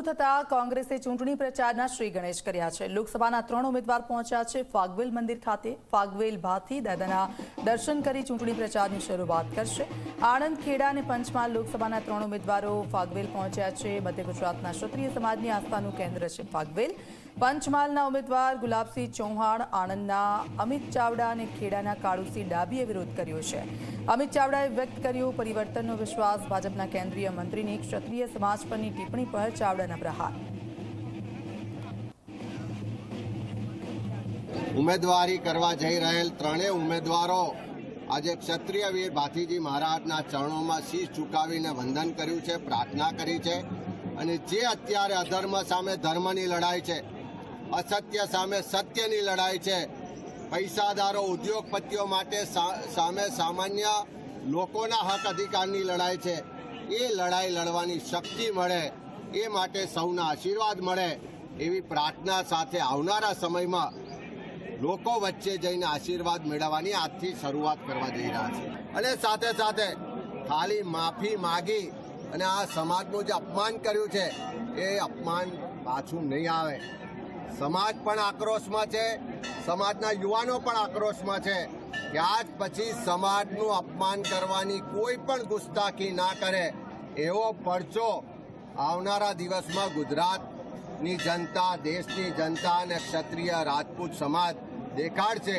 શરૂ થતા કોંગ્રેસે ચૂંટણી પ્રચારના શ્રી ગણેશ કર્યા છે. લોકસભાના ત્રણ ઉમેદવાર પહોંચ્યા છે ફાગવેલ મંદિર ખાતે. ફાગવેલ ભાથી દાદાના દર્શન કરી ચૂંટણી પ્રચારની શરૂઆત કરશે. આણંદ, ખેડા અને પંચમહાલ લોકસભાના ત્રણ ઉમેદવારો ફાગવેલ પહોંચ્યા છે. મધ્ય ગુજરાતના ક્ષત્રિય સમાજની આસ્થાનું કેન્દ્ર છે ફાગવેલ. પંચમહાલના ઉમેદવાર ગુલાબસિંહ ચૌહાણ આણંદના અમિત ચાવડા અને ખેડાના કાળુસિંહ ડાબીએ વિરોધ કર્યો છે. અમિત ચાવડાએ વ્યક્ત કર્યો, પરિવર્તનનો વિશ્વાસ ભાજપના કેન્દ્રીય મંત્રીની ક્ષત્રિય સમાજ પરની ટિપ્પણી પર પ્રહાર ઉમેદવારી કરવા જઈ રહેલ ત્રણેય ઉમેદવારો આજે ક્ષત્રિય વીર ભાથીજી મહારાજના ચરણોમાં શીશ ચૂકાવીને વંદન કર્યું છે, પ્રાર્થના કરી છે અને જે અત્યારે અધર્મ સામે ધર્મની લડાઈ છે, અસત્ય સામે સત્યની લડાઈ છે, પૈસાદારો, ઉદ્યોગપતિઓ માટે સામે સામાન્ય લોકોના હક અધિકારની લડાઈ છે, એ લડાઈ લડવાની શક્તિ મળે એ માટે સૌના આશીર્વાદ મળે એવી પ્રાર્થના સાથે આવનારા સમયમાં લોકો વચ્ચે જઈને આશીર્વાદ મેળવવાની આજથી શરૂઆત કરવા જઈ રહ્યા છે. અને સાથે સાથે ખાલી માફી માગી અને આ સમાજનું જે અપમાન કર્યું છે, એ અપમાન પાછું નહીં આવે. સમાજ પણ આક્રોશમાં છે, સમાજના યુવાનો પણ આક્રોશમાં છે કે આજ પછી સમાજનું અપમાન કરવાની કોઈ પણ ગુસ્તાખી ના કરે એવો પરચો આવનારા દિવસમાં ગુજરાતની જનતા દેશની જનતા અને ક્ષત્રિય રાજપૂત સમાજ દેખાડશે.